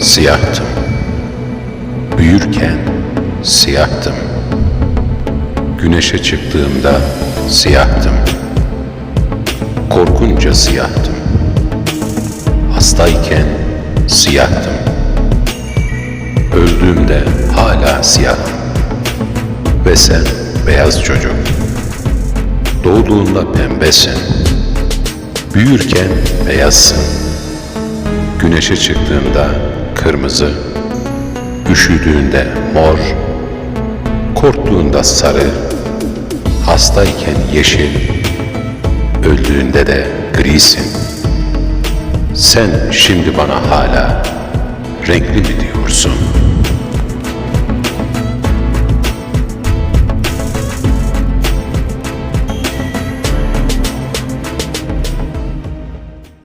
siyahtım. Büyürken siyahtım. Güneşe çıktığımda siyahtım. Korkunca siyahtım. Hastayken siyahtım. Öldüğümde hala siyahtım. Ve sen beyaz çocuk. Doğduğunda pembesin. Büyürken beyazsın. Güneşe çıktığında kırmızı, üşüdüğünde mor, korktuğunda sarı, hastayken yeşil, öldüğünde de grisin. Sen şimdi bana hala renkli mi diyorsun?''